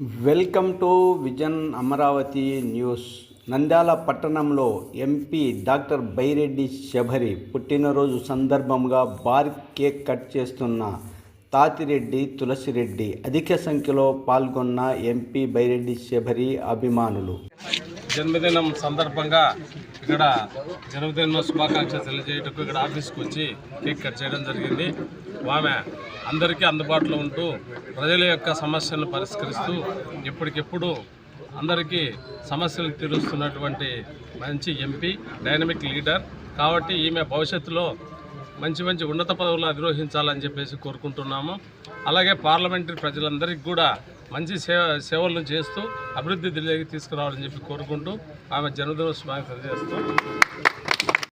Welcome to vision Amaravati news. Nandyala పట్టణంలో MP doctor Byreddy Sabari పుట్టినరోజు సందర్భంగా బార్ కేక్ కట్ చేస్తున్న తాతిరెడ్డి తులసిరెడ్డి అధిక సంఖ్యలో పాల్గొన్న ఎంపీ బైరెడ్డి శబరి అభిమానులు. జన్మదినం సందర్భంగా ఇక్కడ జన్మదిన శుభాకాంక్షలు తెలియజేయటకు ఇక్కడ ఆఫీస్కి వచ్చి కేక్ కట్ చేయడం జరిగింది. ఆమె అందరికీ అందుబాటులో ఉంటూ ప్రజల యొక్క సమస్యలను పరిష్కరిస్తూ ఎప్పటికెప్పుడు అందరికీ సమస్యలు తీరుస్తున్నటువంటి మంచి ఎంపీ డైనమిక్ లీడర్. కాబట్టి ఈమె భవిష్యత్తులో మంచి మంచి ఉన్నత పదవులు అధిరోహించాలని చెప్పేసి కోరుకుంటున్నాము. అలాగే పార్లమెంటరీ ప్రజలందరికీ కూడా మంచి సేవ సేవలను చేస్తూ అభివృద్ధి దిల్లీకి తీసుకురావాలని చెప్పి కోరుకుంటూ ఆమె జన్మదిన తెలియజేస్తూ